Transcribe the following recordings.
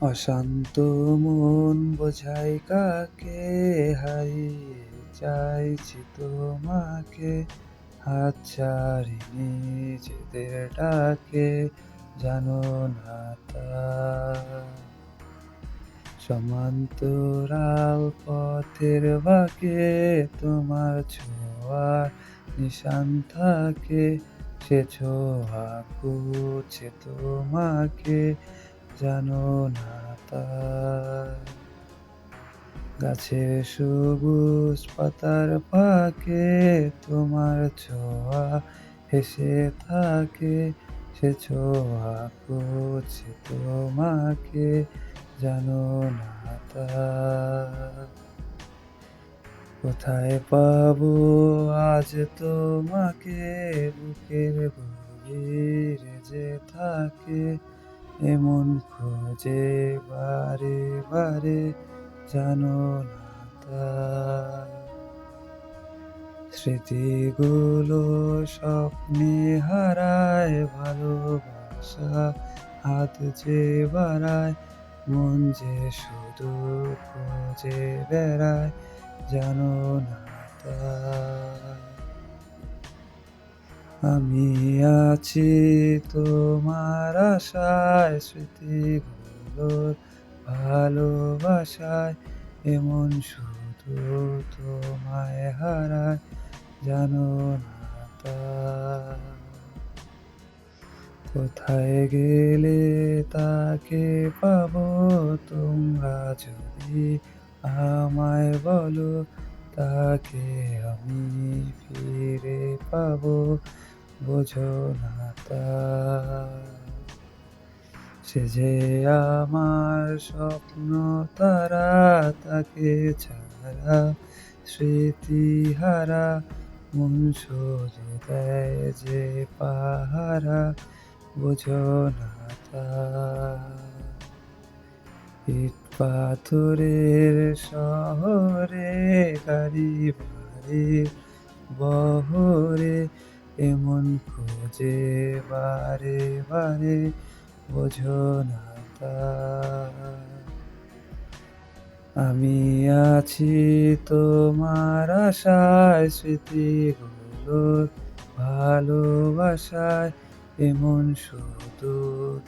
অশান্ত মন বোঝাই কাকে হারিয়ে চাইছি তোমাকে। হাত ছাড়িনি নিজেদের ডাকে, জানো না সমান্তরাল পথের বাকে তোমার ছোঁয়া নিশান থাকে। সে ছোঁয়া খুঁজছে তোমাকে। জানো না তা গাছের সবুজ পাতার পাকে তোমার ছোঁয়া হেসে থাকে, সে ছোঁয়া খুঁজছে তোমাকে, জানো না তা কোথায় পাবো আজ তোমাকে, বুকের গভীরে যে থাকে এমন খোঁজে বারে বারে জানো না স্মৃতিগুলো স্বপ্নে হারায়, ভালোবাসা হাত যে বাড়ায়, মন যে শুধু খোঁজে বেড়ায়, জানো না তা। আমি আছি তোমার আশায় স্মৃতিগুলোর ভালোবাসায়। এমন শুধু তোমায় হারায়, জানো না তা। কোথায় গেলে তাকে পাবো তোমরা যদি আমায় বলো? তাকে আমি ফিরে পাবো, বোঝো না সে যে আমার স্বপ্ন, তারা তাকে ছাড়া স্মৃতিহারা মন শুধু দেয় যে পাহারা, বোঝো না তা। ইট পাথরের শহরে গাড়ি বাড়ির বহরে এমন খোঁজে, বারে বারে বোঝো না আমি আছি তোমার আশায় স্মৃতিগুলোর ভালোবাসায়, এমন শুধু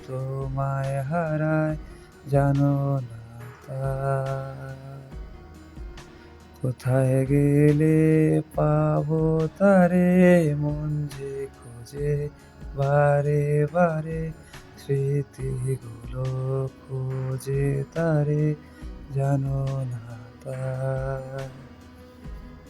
তোমায় হারায়। জানো না কোথায় গেলে পাব তারে? মন যে খোঁজে বারে বারে, স্মৃতিগুলো খোঁজে তারে। জানো না তা।